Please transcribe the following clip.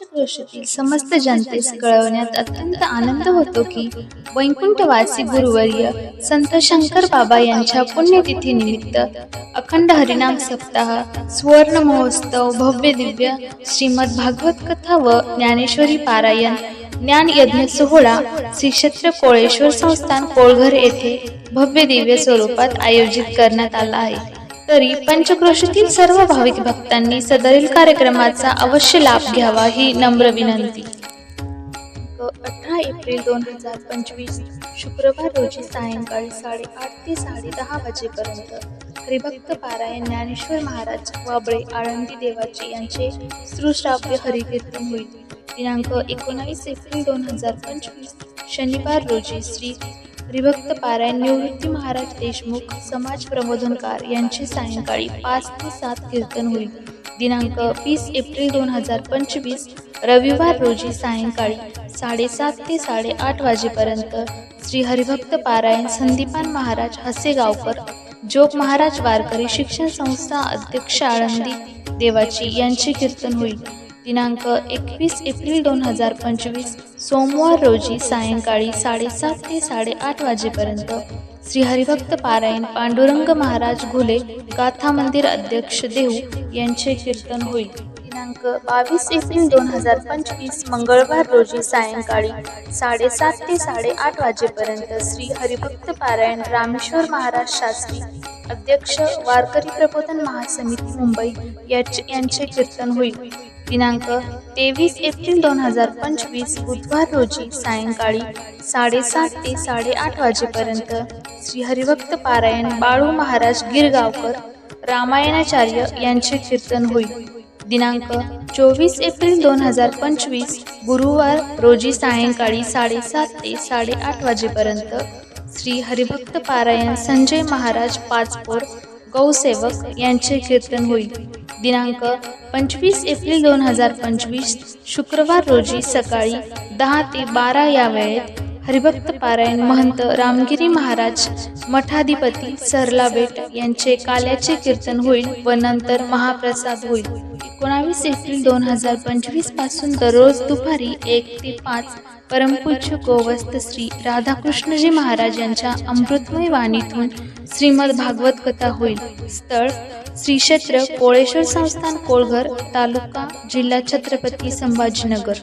पंचक्रोशीतील समस्त जनतेस कळवण्यात अत्यंत आनंद होतो की वैकुंठवासी गुरुवर्य संत शंकर बाबा यांच्या पुण्यतिथीनिमित्त अखंड हरिनाम सप्ताह सुवर्ण महोत्सव भव्य दिव्य श्रीमद भागवत कथा व ज्ञानेश्वरी पारायण ज्ञान यज्ञ सोहळा श्री क्षेत्र कोळेश्वर संस्थान कोळघर येथे भव्य दिव्य स्वरूपात आयोजित करण्यात आला आहे. तरी पंचक्रोशीतील सर्व भाविक भक्तांनी सदरील कार्यक्रमाचा अवश्य लाभ घ्यावा ही नम्र विनंती. अठरा एप्रिल दोन हजार पंचवीस शुक्रवार रोजी सायंकाळी साडेआठ ते साडेदहा वाजेपर्यंत हरिभक्त पारायण ज्ञानेश्वर महाराज वाबळे आळंदी देवाचे यांचे सुश्राव्य हरिकीर्तन होईल. दिनांक एकोणावीस एप्रिल दोन हजार पंचवीस शनिवार रोजी श्री हरिभक्त पारायण निवृत्ती महाराज देशमुख समाज प्रबोधनकार यांचे सायंकाळी पाच ते सात कीर्तन होईल. दिनांक वीस एप्रिल दोन हजार पंचवीस रविवार रोजी सायंकाळी साडेसात ते साडेआठ वाजेपर्यंत श्री हरिभक्त पारायण संदीपान महाराज हसेगावकर जोग महाराज वारकरी शिक्षण संस्था अध्यक्ष आळंदी देवाची यांचे कीर्तन होईल. दिनांक एकवीस एप्रिल दोन हजार पंचवीस सोमवार रोजी सायंकाळी साडेसात ते साडेआठ वाजेपर्यंत श्री हरिभक्त पारायण पांडुरंग महाराज घुले गाथा मंदिर अध्यक्ष देहू यांचे कीर्तन होईल. दिनांक बावीस एप्रिल दोन हजार पंचवीस मंगळवार रोजी सायंकाळी साडेसात ते साडेआठ वाजेपर्यंत श्री हरिभक्त पारायण रामेश्वर महाराज शास्त्री अध्यक्ष वारकरी प्रबोधन महासमिती मुंबई याचे यांचे कीर्तन होईल. दिनांक तेवीस एप्रिल दोन हजार पंचवीस बुधवार रोजी सायंकाळी साडेसात ते साडेआठ वाजेपर्यंत श्री हरिभक्त पारायण बाळू महाराज गिरगावकर रामायणाचार्य यांचे कीर्तन होईल. दिनांक चोवीस एप्रिल दोन हजार पंचवीस गुरुवार रोजी सायंकाळी साडेसात ते साडेआठ वाजेपर्यंत श्री हरिभक्त पारायण संजय महाराज पाचपोर गौसेवक यांचे कीर्तन होईल. दिनांक पंचवीस एप्रिल दोन हजार पंचवीस शुक्रवार रोजी सकाळी दहा ते बारा या वेळेत हरिभक्त पारायण महंत रामगिरी महाराज मठाधिपती सरलाबेट यांचे काल्याचे कीर्तन होईल व नंतर महाप्रसाद होईल. एकोणावीस एप्रिल दोन हजार पंचवीसपासून दररोज दुपारी एक ते पाच परमपूज्य गोवस्त श्री राधाकृष्णजी महाराज यांच्या अमृतमय वाणीतून श्रीमद भागवत कथा होईल. स्थळ श्री क्षेत्र कोळेश्वर संस्थान कोळघर तालुका जिल्हा छत्रपती संभाजीनगर.